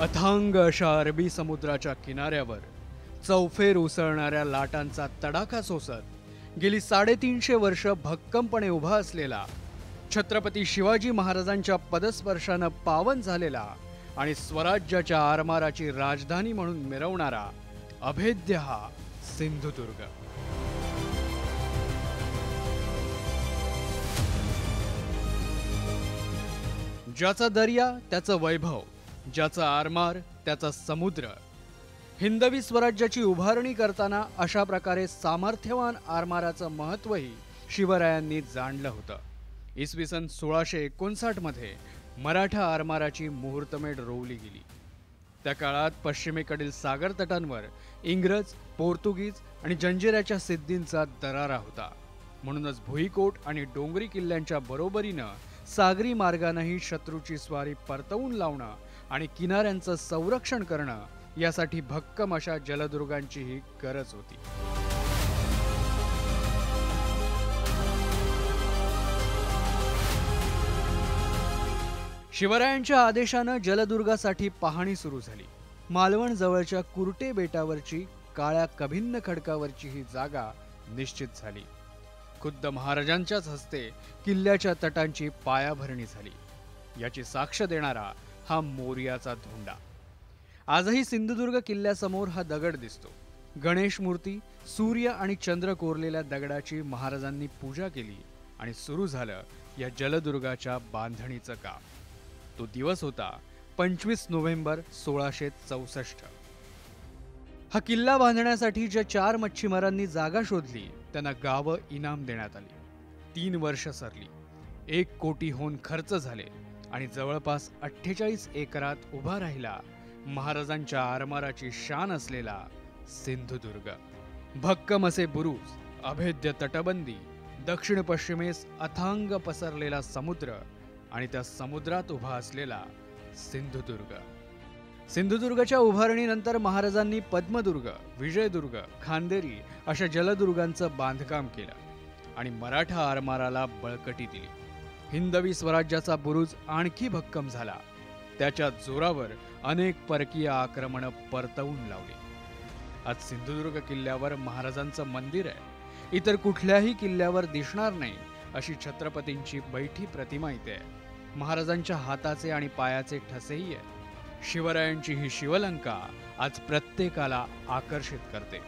अथांग अशा अरबी समुद्राच्या किनाऱ्यावर चौफेर उसळणाऱ्या लाटांचा तडाखा सोसत गेली साडेतीनशे वर्ष भक्कमपणे उभा असलेला छत्रपती शिवाजी महाराजांच्या पदस्पर्शानं पावन झालेला आणि स्वराज्याच्या आरमाराची राजधानी म्हणून मिरवणारा अभेद्य हा सिंधुदुर्ग. ज्याचा दर्या त्याचं वैभव ज्याचा आरमार त्याचा समुद्र. हिंदवी स्वराज्याची उभारणी करताना अशा प्रकारे सामर्थ्यवान आरमाराचं महत्त्वही शिवरायांनी जाणलं होतं. इसवी सन सोळाशे एकोणसाठमध्ये मराठा आरमाराची मुहूर्तमेढ रोवली गेली. त्या काळात पश्चिमेकडील सागर तटांवर इंग्रज पोर्तुगीज आणि जंजिराच्या सिद्धींचा दरारा होता. म्हणूनच भुईकोट आणि डोंगरी किल्ल्यांच्या बरोबरीनं सागरी मार्गानंही शत्रूची स्वारी परतवून लावणं आणि किनाऱ्यांचं संरक्षण करणं यासाठी भक्कम अशा जलदुर्गांचीही गरज होती. शिवरायांच्या आदेशानं जलदुर्गासाठी पाहणी सुरू झाली. मालवण जवळच्या कुर्टे बेटावरची काळ्या कभिन्न खडकावरची ही जागा निश्चित झाली. खुद्द महाराजांच्याच हस्ते किल्ल्याच्या तटांची पायाभरणी झाली. याची साक्ष देणारा हा मोर्याचा धोंडा. आजही सिंधुदुर्ग किल्ल्यासमोर हा दगड दिसतो. गणेश मूर्ती सूर्य आणि चंद्र कोरलेल्या दगडाची महाराजांनी पूजा केली आणि सुरू झालं या जलदुर्गाच्या बांधणीचं काम. तो दिवस होता पंचवीस नोव्हेंबर सोळाशे चौसष्ट. हा किल्ला बांधण्यासाठी ज्या चार मच्छीमारांनी जागा शोधली त्यांना गावं इनाम देण्यात आली. तीन वर्ष सरली. एक कोटीहून खर्च झाले. आणि जवळपास अठ्ठेचाळीस एकरात उभा राहिला महाराजांच्या आरमाराची शान असलेला सिंधुदुर्ग. भक्कम असे बुरुज अभेद्य तटबंदी दक्षिण पश्चिमेस अथांग पसरलेला समुद्र आणि त्या समुद्रात उभा असलेला सिंधुदुर्ग. सिंधुदुर्गच्या उभारणीनंतर महाराजांनी पद्मदुर्ग विजयदुर्ग खांदेरी अशा जलदुर्गांचं बांधकाम केलं आणि मराठा आरमाराला बळकटी दिली. हिंदवी स्वराज्याचा बुरुज आणखी भक्कम झाला. त्याच्या जोरावर अनेक परकीय आक्रमणं परतवून लावली. आज सिंधुदुर्ग किल्ल्यावर महाराजांचं मंदिर आहे. इतर कुठल्याही किल्ल्यावर दिसणार नाही अशी छत्रपतींची बैठी प्रतिमा इथे आहे. महाराजांच्या हाताचे आणि पायाचे ठसेही आहे शिवरायांची ही शिवलंका आज प्रत्येकाला आकर्षित करते.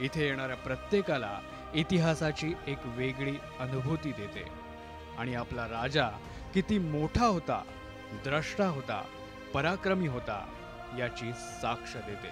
इथे येणाऱ्या प्रत्येकाला इतिहासाची एक वेगळी अनुभूती देते. आणि आपला राजा किती मोठा होता द्रष्टा होता पराक्रमी होता याची साक्ष देते.